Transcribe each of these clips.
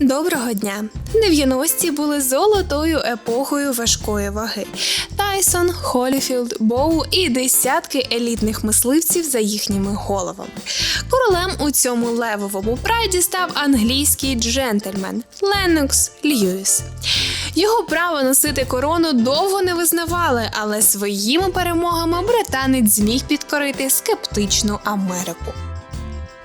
Доброго дня! 90-ті були золотою епохою важкої ваги. Тайсон, Холіфілд, Боу і десятки елітних мисливців за їхніми головами. Королем у цьому левовому прайді став англійський джентльмен Ленокс Льюіс. Його право носити корону довго не визнавали, але своїми перемогами британець зміг підкорити скептичну Америку.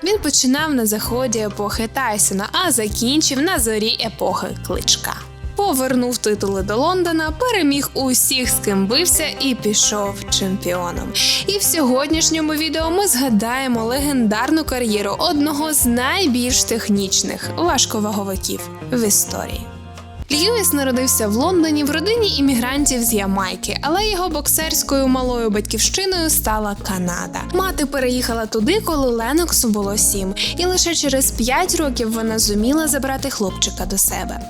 Він починав на заході епохи Тайсона, а закінчив на зорі епохи Кличка. Повернув титули до Лондона, переміг усіх, з ким бився, і пішов чемпіоном. І в сьогоднішньому відео ми згадаємо легендарну кар'єру одного з найбільш технічних важковаговиків в історії. Льюіс народився в Лондоні в родині іммігрантів з Ямайки, але його боксерською малою батьківщиною стала Канада. Мати переїхала туди, коли Леноксу було сім, і лише через п'ять років вона зуміла забрати хлопчика до себе.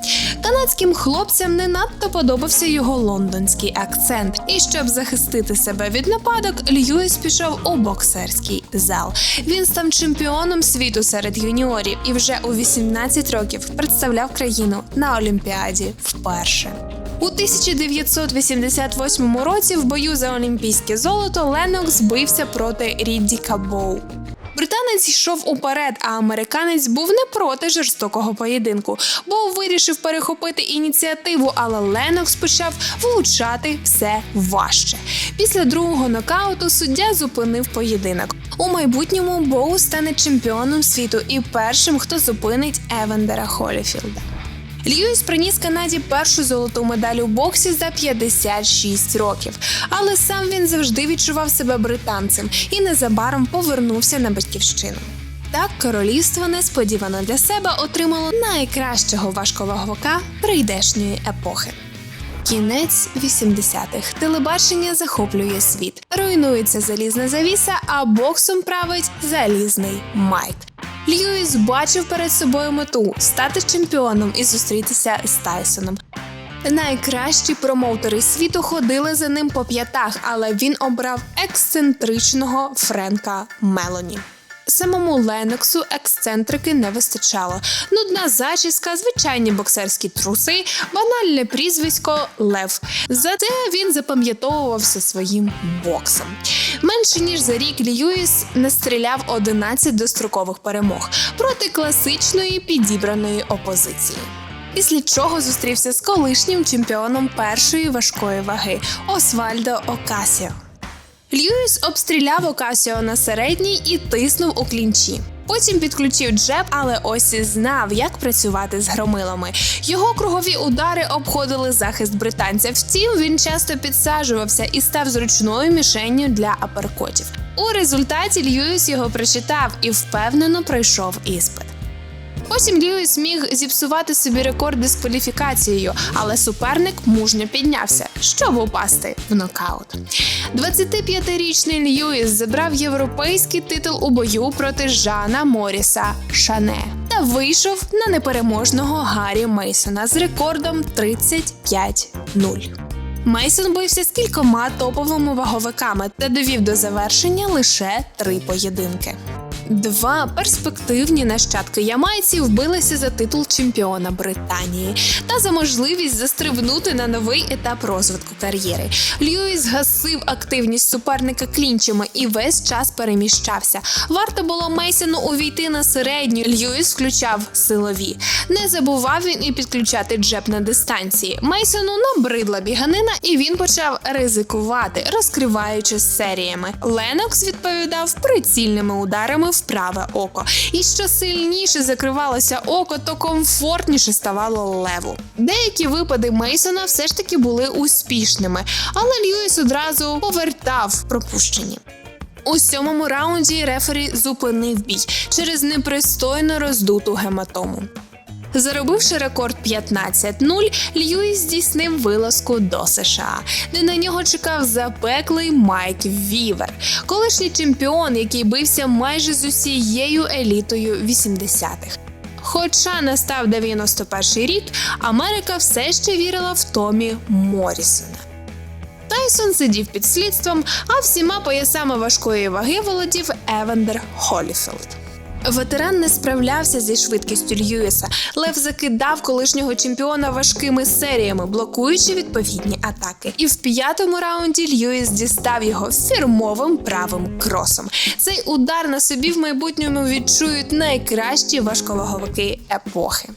Канадським хлопцям не надто подобався його лондонський акцент, і щоб захистити себе від нападок, Льюіс пішов у боксерський зал. Він став чемпіоном світу серед юніорів і вже у 18 років представляв країну на Олімпіаді вперше. У 1988 році в бою за олімпійське золото Ленокс бився проти Ріддіка Боу. Британець йшов уперед, а американець був не проти жорстокого поєдинку. Боу вирішив перехопити ініціативу, але Ленокс почав влучати все важче. Після другого нокауту суддя зупинив поєдинок. У майбутньому Боу стане чемпіоном світу і першим, хто зупинить Евендера Холіфілда. Льюіс приніс Канаді першу золоту медаль у боксі за 56 років, але сам він завжди відчував себе британцем і незабаром повернувся на батьківщину. Так королівство несподівано для себе отримало найкращого важковаговика прийдешньої епохи. Кінець 80-х. Телебачення захоплює світ. Руйнується залізна завіса, а боксом править залізний Майк. Льюіс бачив перед собою мету стати чемпіоном і зустрітися з Тайсоном. Найкращі промоутери світу ходили за ним по п'ятах, але він обрав ексцентричного Френка Мелоні. Самому Леноксу ексцентрики не вистачало. Нудна зачіска, звичайні боксерські труси, банальне прізвисько Лев. Зате він запам'ятовувався своїм боксом. Менше ніж за рік Льюіс настріляв 11 дострокових перемог проти класичної підібраної опозиції. Після чого зустрівся з колишнім чемпіоном першої важкої ваги Освальдо Окасіо. Льюіс обстріляв Окасіо на середній і тиснув у клінчі. Потім підключив джеб, але ось і знав, як працювати з громилами. Його кругові удари обходили захист британця. Втім, він часто підсаджувався і став зручною мішенню для аперкотів. У результаті Льюіс його прочитав і впевнено пройшов іспит. Потім Льюіс міг зіпсувати собі рекорд дискваліфікацією, але суперник мужньо піднявся, щоб упасти в нокаут. 25-річний Льюіс забрав європейський титул у бою проти Жана Моріса Шане та вийшов на непереможного Гаррі Мейсона з рекордом 35-0. Мейсон бився з кількома топовими ваговиками та довів до завершення лише три поєдинки. Два перспективні нащадки ямайців билися за титул чемпіона Британії та за можливість застрибнути на новий етап розвитку кар'єри. Льюіс гасив активність суперника клінчами і весь час переміщався. Варто було Мейсону увійти на середню. Льюіс включав силові. Не забував він і підключати джеб на дистанції. Мейсону набридла біганина, і він почав ризикувати, розкриваючи серіями. Ленокс відповідав прицільними ударами в праве око. І що сильніше закривалося око, то комфортніше ставало леву. Деякі випади Мейсона все ж таки були успішними, але Льюіс одразу повертав пропущені. У сьомому раунді рефері зупинив бій через непристойно роздуту гематому. Заробивши рекорд 15-0, Льюіс здійснив вилазку до США, де на нього чекав запеклий Майк Вівер, колишній чемпіон, який бився майже з усією елітою 80-х. Хоча настав 91-й рік, Америка все ще вірила в Томі Морісона. Тайсон сидів під слідством, а всіма поясами важкої ваги володів Евендер Холіфілд. Ветеран не справлявся зі швидкістю Льюіса. Лев закидав колишнього чемпіона важкими серіями, блокуючи відповідні атаки. І в п'ятому раунді Льюіс дістав його фірмовим правим кросом. Цей удар на собі в майбутньому відчують найкращі важковаговики епохи.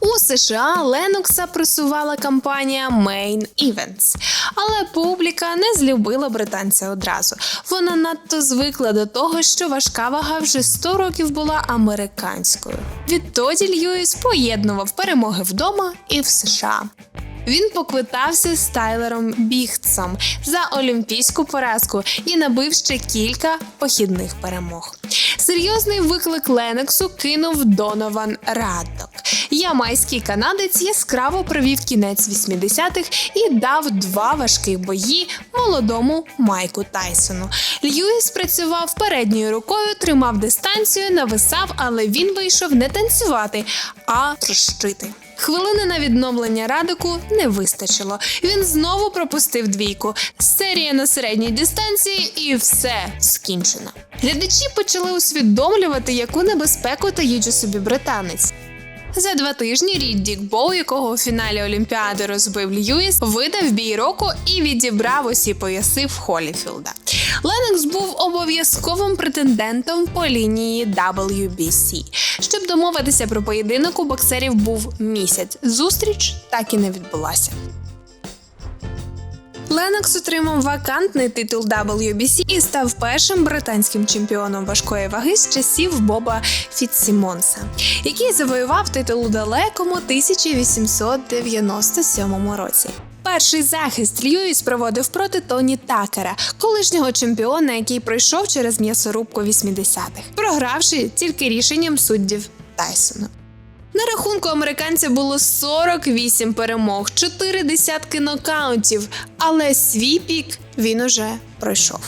У США Ленокса просувала кампанія Main Events, але публіка не злюбила британця одразу. Вона надто звикла до того, що важка вага вже 100 років була американською. Відтоді Льюіс поєднував перемоги вдома і в США. Він поквитався з Тайлером Бігтсом за олімпійську поразку і набив ще кілька похідних перемог. Серйозний виклик Леноксу кинув Донован Раддок. Ямайський канадець яскраво провів кінець 80-х і дав два важких бої молодому Майку Тайсону. Льюіс працював передньою рукою, тримав дистанцію, нависав, але він вийшов не танцювати, а трощити. Хвилини на відновлення Радику не вистачило. Він знову пропустив двійку. Серія на середній дистанції, і все скінчено. Глядачі почали усвідомлювати, яку небезпеку таїть у собі британець. За два тижні Ріддік Боу, якого у фіналі Олімпіади розбив Льюіс, видав бій року і відібрав усі пояси в Холіфілда. Ленокс був обов'язковим претендентом по лінії WBC. Щоб домовитися про поєдинок, у боксерів був місяць. Зустріч так і не відбулася. Ленокс отримав вакантний титул WBC і став першим британським чемпіоном важкої ваги з часів Боба Фітсімонса, який завоював титул у далекому 1897 році. Перший захист Льюіс проводив проти Тоні Такера, колишнього чемпіона, який пройшов через м'ясорубку 80-х, програвши тільки рішенням суддів Тайсона. На рахунку американця було 48 перемог, 4 десятки нокаутів, але свій пік він уже пройшов.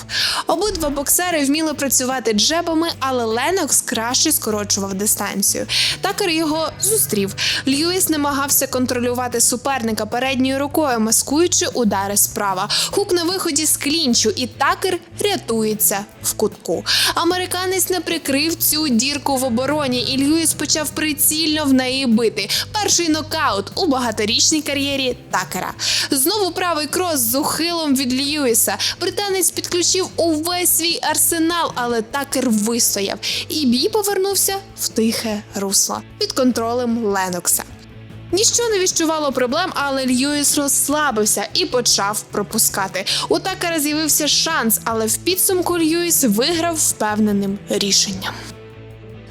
Обидва боксери вміли працювати джебами, але Ленокс краще скорочував дистанцію. Такер його зустрів. Льюіс намагався контролювати суперника передньою рукою, маскуючи удари справа. Хук на виході з клінчу, і такер рятується в кутку. Американець не прикрив цю дірку в обороні, і Льюіс почав прицільно в неї бити. Перший нокаут у багаторічній кар'єрі такера. Знову правий крос з ухилом від Льюіса. Британець підключив увесь свій арсенал, але такер вистояв. І бій повернувся в тихе русло під контролем Ленокса. Ніщо не відчувало проблем, але Льюіс розслабився і почав пропускати. У Такера з'явився шанс, але в підсумку Льюіс виграв впевненим рішенням.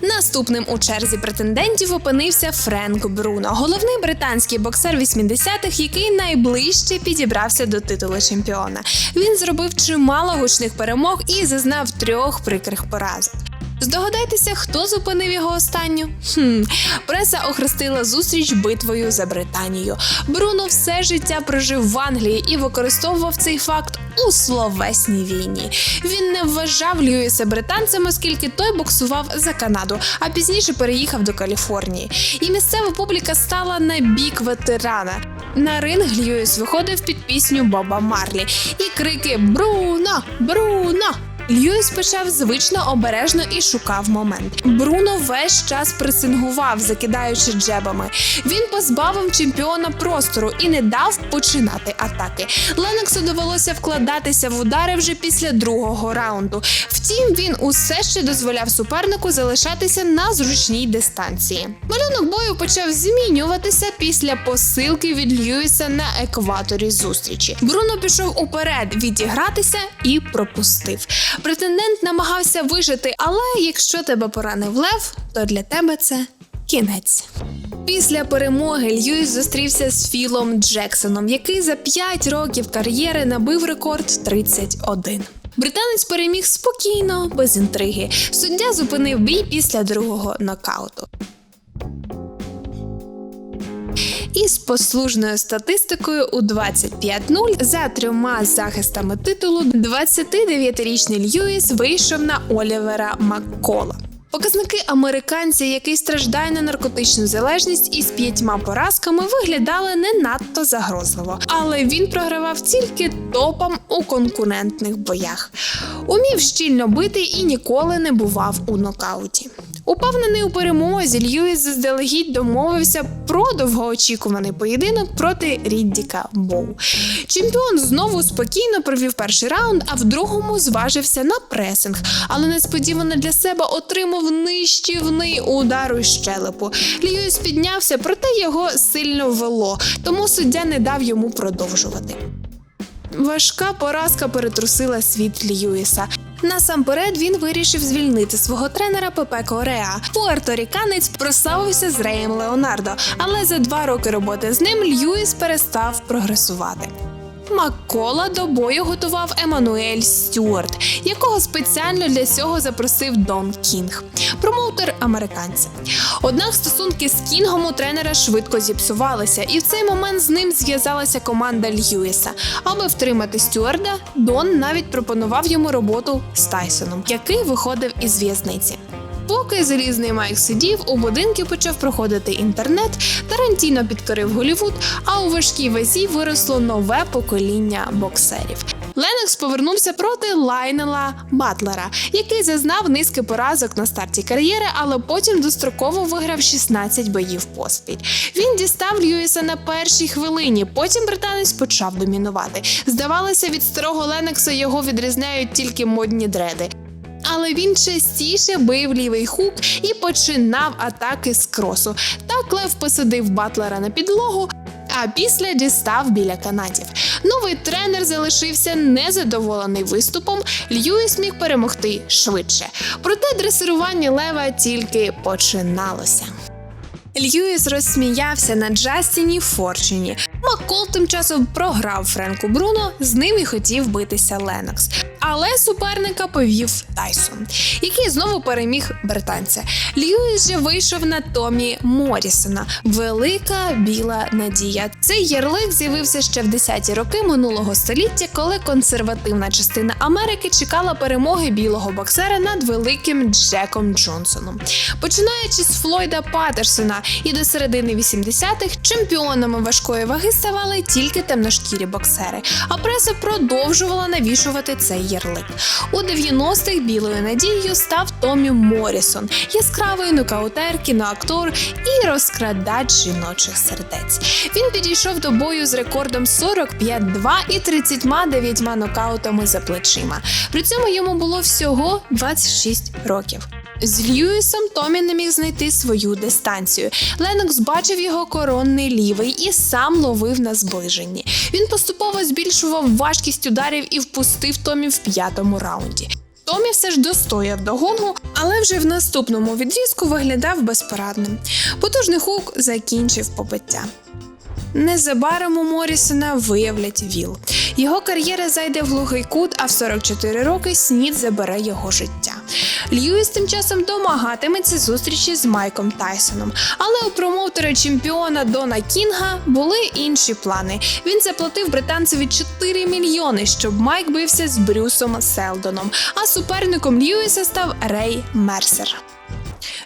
Наступним у черзі претендентів опинився Френк Бруно, головний британський боксер 80-х, який найближче підібрався до титулу чемпіона. Він зробив чимало гучних перемог і зазнав трьох прикрих поразок. Здогадайтеся, хто зупинив його останню? Хм, преса охрестила зустріч битвою за Британію. Бруно все життя прожив в Англії і використовував цей факт у словесній війні. Він не вважав Льюіса британцем, оскільки той боксував за Канаду, а пізніше переїхав до Каліфорнії. І місцева публіка стала на бік ветерана. На ринг Льюіс виходив під пісню Боба Марлі і крики Бруно! Бруно! Льюіс почав звично обережно і шукав момент. Бруно весь час пресингував, закидаючи джебами. Він позбавив чемпіона простору і не дав починати атаки. Леноксу довелося вкладатися в удари вже після другого раунду. Втім, він усе ще дозволяв супернику залишатися на зручній дистанції. Малюнок бою почав змінюватися після посилки від Льюіса на екваторі зустрічі. Бруно пішов уперед відігратися і пропустив. Претендент намагався вижити, але якщо тебе поранив лев, то для тебе це кінець. Після перемоги Льюіс зустрівся з Філом Джексоном, який за 5 років кар'єри набив рекорд 31. Британець переміг спокійно, без інтриги. Суддя зупинив бій після другого нокауту. Із послужною статистикою у 25-0 за трьома захистами титулу 29-річний Льюіс вийшов на Олівера Маккола. Показники американця, який страждає на наркотичну залежність із п'ятьма поразками, виглядали не надто загрозливо, але він програвав тільки топам у конкурентних боях. Умів щільно бити і ніколи не бував у нокауті. Упевнений у перемозі, Льюіс заздалегідь домовився про довгоочікуваний поєдинок проти Ріддіка Боу. Чемпіон знову спокійно провів перший раунд, а в другому зважився на пресинг, але несподівано для себе отримав нищівний удар у щелепу. Льюіс піднявся, проте його сильно вело, тому суддя не дав йому продовжувати. Важка поразка перетрусила світ Льюіса. Насамперед він вирішив звільнити свого тренера Пепе Кореа. Пуерторіканець прославився з Реєм Леонардо, але за два роки роботи з ним Льюіс перестав прогресувати. Маккола до бою готував Еммануель Стюарт, якого спеціально для цього запросив Дон Кінг, промоутер американця. Однак стосунки з Кінгом у тренера швидко зіпсувалися, і в цей момент з ним зв'язалася команда Льюіса. Аби втримати Стюарда, Дон навіть пропонував йому роботу з Тайсоном, який виходив із в'язниці. Поки залізний Майк сидів, у будинку почав проходити інтернет, Тарантіно підкорив Голівуд, а у важкій вазі виросло нове покоління боксерів. Ленокс повернувся проти Лайнела Батлера, який зазнав низки поразок на старті кар'єри, але потім достроково виграв 16 боїв поспіль. Він дістав Льюіса на першій хвилині. Потім британець почав домінувати. Здавалося, від старого Ленокса його відрізняють тільки модні дреди. Але він частіше бив лівий хук і починав атаки з кросу. Так Лев посадив батлера на підлогу. А після дістав біля канатів. Новий тренер залишився незадоволений виступом. Льюіс міг перемогти швидше. Проте дресирування лева тільки починалося. Льюіс розсміявся на Джастіні Форчині. Маккол тим часом програв Френку Бруно, з ним і хотів битися Ленокс. Але суперника повів Тайсон, який знову переміг британця. Льюіс же вийшов на Томі Морісона. Велика біла надія. Цей ярлик з'явився ще в 10-ті роки минулого століття, коли консервативна частина Америки чекала перемоги білого боксера над великим Джеком Джонсоном. Починаючи з Флойда Патерсона і до середини 80-х чемпіонами важкої ваги ставали тільки темношкірі боксери, а преса продовжувала навішувати цей ярлик. У 90-х білою надією став Томі Морісон, яскравий нокаутер, кіноактор і розкрадач жіночих сердець. Він підійшов до бою з рекордом 45-2 і 39 нокаутами за плечима. При цьому йому було всього 26 років. З Льюісом Томі не міг знайти свою дистанцію. Ленокс бачив його коронний лівий і сам ловив на зближенні. Він поступово збільшував важкість ударів і впустив Томі в п'ятому раунді. Томі все ж достояв до гонгу, але вже в наступному відрізку виглядав безпорадним. Потужний хук закінчив побиття. Незабаром у Морісона виявлять ВІЛ. Його кар'єра зайде в глухий кут, а в 44 роки снід забере його життя. Льюіс тим часом домагатиметься зустрічі з Майком Тайсоном. Але у промоутера чемпіона Дона Кінга були інші плани. Він заплатив британцеві 4 мільйони, щоб Майк бився з Брюсом Селдоном. А суперником Льюіса став Рей Мерсер.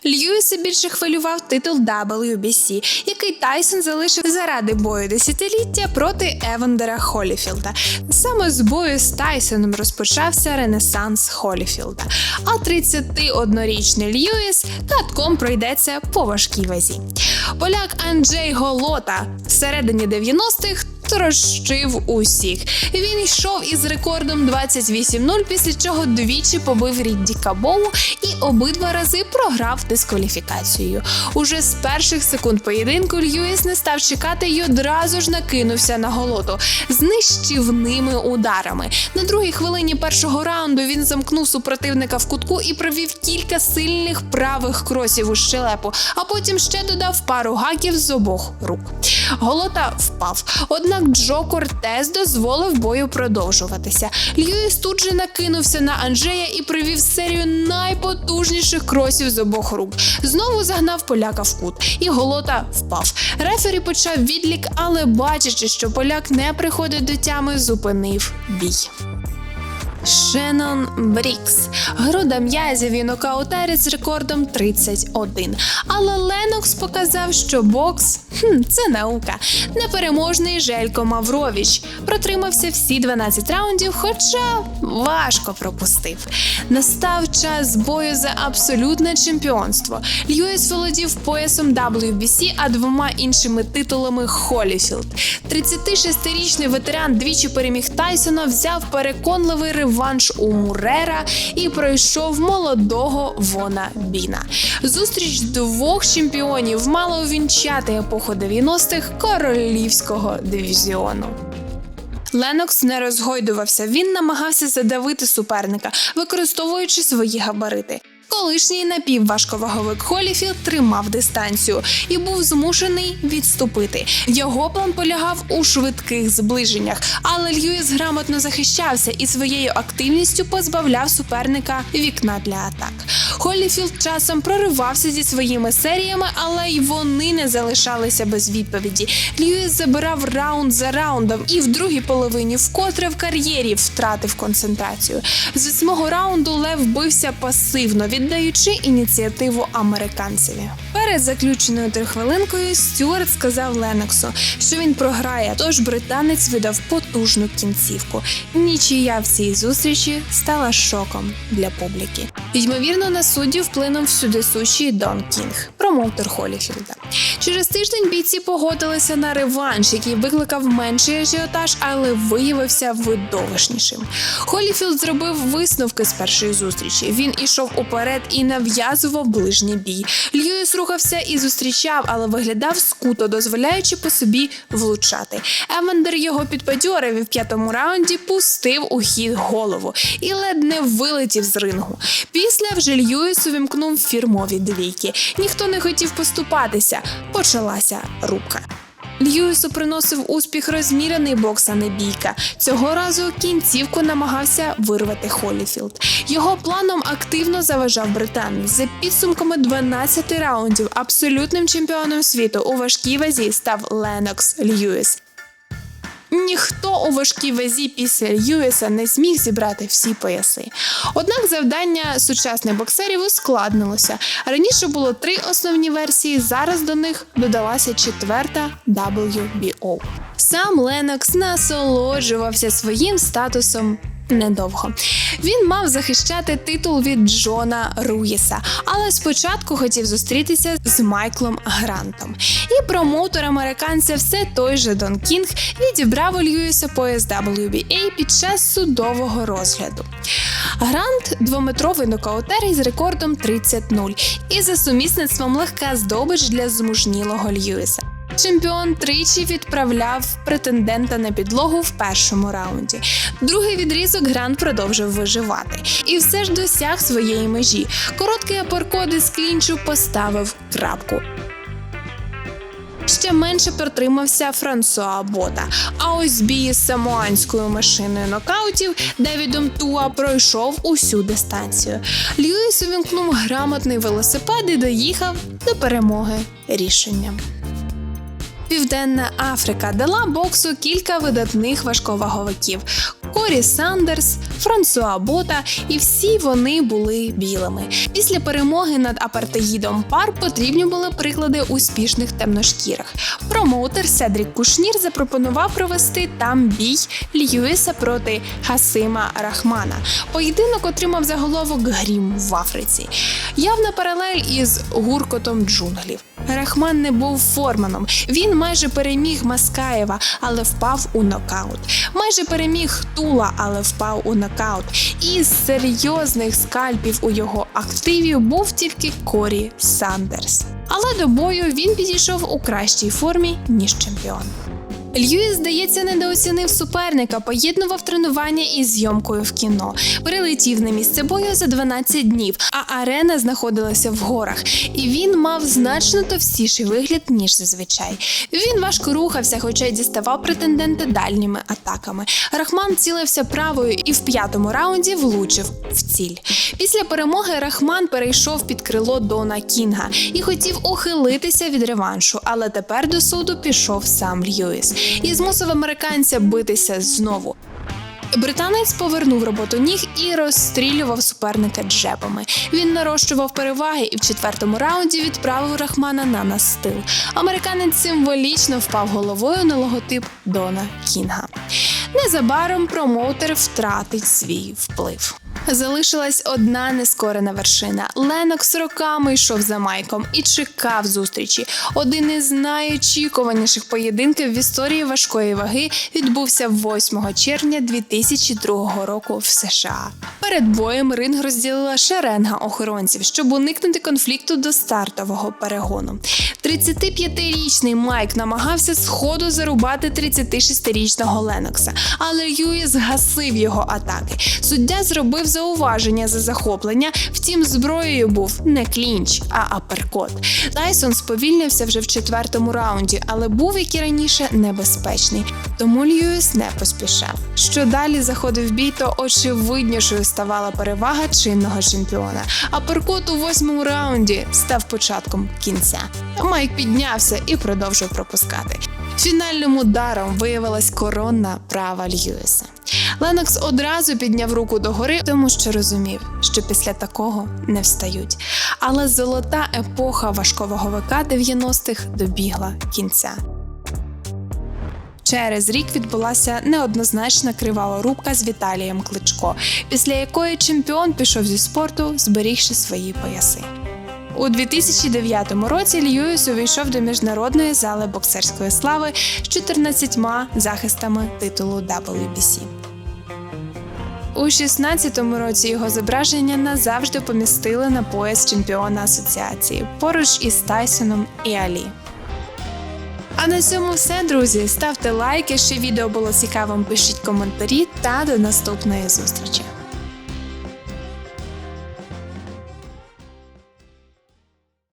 Льюіса більше хвилював титул WBC, який Тайсон залишив заради бою десятиліття проти Евандера Холіфілда. Саме з бою з Тайсоном розпочався ренесанс Холіфілда. А 31-річний Льюіс катком пройдеться по важкій вазі. Поляк Анджей Голота всередині 90-х трощив усіх. Він йшов із рекордом 28-0, після чого двічі побив Рідді Кабоу і обидва рази програв дискваліфікацією. Уже з перших секунд поєдинку Льюіс не став чекати і одразу ж накинувся на голоту з нищівними ударами. На другій хвилині першого раунду він замкнув супротивника в кутку і провів кілька сильних правих кросів у щелепу, а потім ще додав пару гаків з обох рук. Голота впав. Однак Джо Кортес дозволив бою продовжуватися. Льюіс тут же накинувся на Анжея і привів серію найпотужніших кросів з обох рук. Знову загнав поляка в кут, і голота впав. Рефері почав відлік, але бачачи, що поляк не приходить до тями, зупинив бій. Шеннон Брікс. Груда м'язів і нокаутери з рекордом 31. Але Ленокс показав, що бокс хм, це наука. Непереможний Желько Маврович протримався всі 12 раундів, хоча важко пропустив. Настав час бою за абсолютне чемпіонство. Льюіс володів поясом WBC, а двома іншими титулами Холіфілд. 36-річний ветеран двічі переміг Тайсона, взяв переконливий реванш у Мурера і пройшов молодого Вона Біна. Зустріч двох чемпіонів мала увінчати епоху 90-х королівського дивізіону. Ленокс не розгойдувався. Він намагався задавити суперника, використовуючи свої габарити. Колишній напівважковаговик Холіфілд тримав дистанцію і був змушений відступити. Його план полягав у швидких зближеннях, але Льюіс грамотно захищався і своєю активністю позбавляв суперника вікна для атак. Холіфілд часом проривався зі своїми серіями, але й вони не залишалися без відповіді. Льюіс забирав раунд за раундом і в другій половині вкотре в кар'єрі втратив концентрацію. З восьмого раунду Лев бився пасивно, віддаючи ініціативу американцеві. Перед заключеною трихвилинкою Стюарт сказав Леноксу, що він програє, тож британець видав потужну кінцівку. Нічия в цій зустрічі стала шоком для публіки. Ймовірно, на судді вплинув всюдисущий Дон Кінг, промоутер Холіфілда. Через тиждень бійці погодилися на реванш, який викликав менший ажіотаж, але виявився видовищнішим. Холіфілд зробив висновки з першої зустрічі. Він ішов уперед і нав'язував ближній бій. Льюіс рухався і зустрічав, але виглядав скуто, дозволяючи по собі влучати. Евандер його підбадьорив і в п'ятому раунді пустив у хід голову і ледь не вилетів з рингу. Після вже Льюіс увімкнув фірмові двійки. Ніхто не хотів поступатися. Почалася рубка. Льюісу приносив успіх розмірений бокс, а не бійка. Цього разу кінцівку намагався вирвати Холіфілд. Його планом активно заважав британець. За підсумками 12 раундів абсолютним чемпіоном світу у важкій вазі став Ленокс Льюіс. Ніхто у важкій вазі після Льюіса не зміг зібрати всі пояси. Однак завдання сучасних боксерів ускладнилося. Раніше було три основні версії, зараз до них додалася четверта WBO. Сам Ленокс насолоджувався своїм статусом. Недовго він мав захищати титул від Джона Руїса, але спочатку хотів зустрітися з Майклом Грантом. І промоутер американця все той же Дон Кінг відібрав у Льюіса пояс WBA під час судового розгляду. Грант двометровий нокаутер із рекордом 30-0 і за сумісництвом легка здобич для змужнілого Льюіса. Чемпіон тричі відправляв претендента на підлогу в першому раунді. Другий відрізок Грант продовжив виживати і все ж досяг своєї межі. Короткий апоркод із клінчу поставив крапку. Ще менше протримався Франсуа Бота. А ось бій з самоанською машиною нокаутів Девідом Туа пройшов усю дистанцію. Льюіс увімкнув грамотний велосипед і доїхав до перемоги рішенням. Південна Африка дала боксу кілька видатних важковаговиків: Корі Сандерс, Франсуа Бота, і всі вони були білими. Після перемоги над апартеїдом пар потрібні були приклади успішних темношкірих. Промоутер Седрік Кушнір запропонував провести там бій Льюіса проти Хасима Рахмана. Поєдинок отримав заголовок Грім в Африці. Явна паралель із гуркотом джунглів. Рахман не був форманом. Він майже переміг Маскаєва, але впав у нокаут. Майже переміг Тула, але впав у нокаут. Із серйозних скальпів у його активі був тільки Корі Сандерс. Але до бою він підійшов у кращій формі ніж чемпіон. Льюіс, здається, недооцінив суперника, поєднував тренування із зйомкою в кіно. Прилетів на місце бою за 12 днів, а арена знаходилася в горах, і він мав значно товстіший вигляд, ніж зазвичай. Він важко рухався, хоча й діставав претендента дальніми атаками. Рахман цілився правою і в п'ятому раунді влучив в ціль. Після перемоги Рахман перейшов під крило Дона Кінга і хотів ухилитися від реваншу, але тепер до суду пішов сам Льюіс і змусив американця битися знову. Британець повернув роботу ніг і розстрілював суперника джебами. Він нарощував переваги і в четвертому раунді відправив Рахмана на настил. Американець символічно впав головою на логотип Дона Кінга. Незабаром промоутер втратить свій вплив. Залишилась одна нескорена вершина. Ленокс роками йшов за Майком і чекав зустрічі. Один із найочікуваніших поєдинків в історії важкої ваги відбувся 8 червня 2002 року в США. Перед боєм ринг розділила шеренга охоронців, щоб уникнути конфлікту до стартового перегону. 35-річний Майк намагався сходу зарубати 36-річного Ленокса, але Льюіс гасив його атаки. Суддя зробив зауваження за захоплення. Втім, зброєю був не клінч, а аперкот. Тайсон сповільнився вже в четвертому раунді, але був, як і раніше, небезпечний. Тому Льюіс не поспішав. Що далі заходив бій, то очевиднішою ставала перевага чинного чемпіона. Аперкот у восьмому раунді став початком кінця. Майк піднявся і продовжив пропускати. Фінальним ударом виявилась коронна права Льюіса. Ленокс одразу підняв руку догори, тому що розумів, що після такого не встають. Але золота епоха важкового ВК 90-х добігла кінця. Через рік відбулася неоднозначна кривава рубка з Віталієм Кличко, після якої чемпіон пішов зі спорту, зберігши свої пояси. У 2009 році Льюіс увійшов до міжнародної зали боксерської слави з 14 захистами титулу WBC. У 16-му році його зображення назавжди помістили на пояс чемпіона асоціації поруч із Тайсоном і Алі. А на цьому все, друзі. Ставте лайки, якщо відео було цікавим, пишіть коментарі та до наступної зустрічі.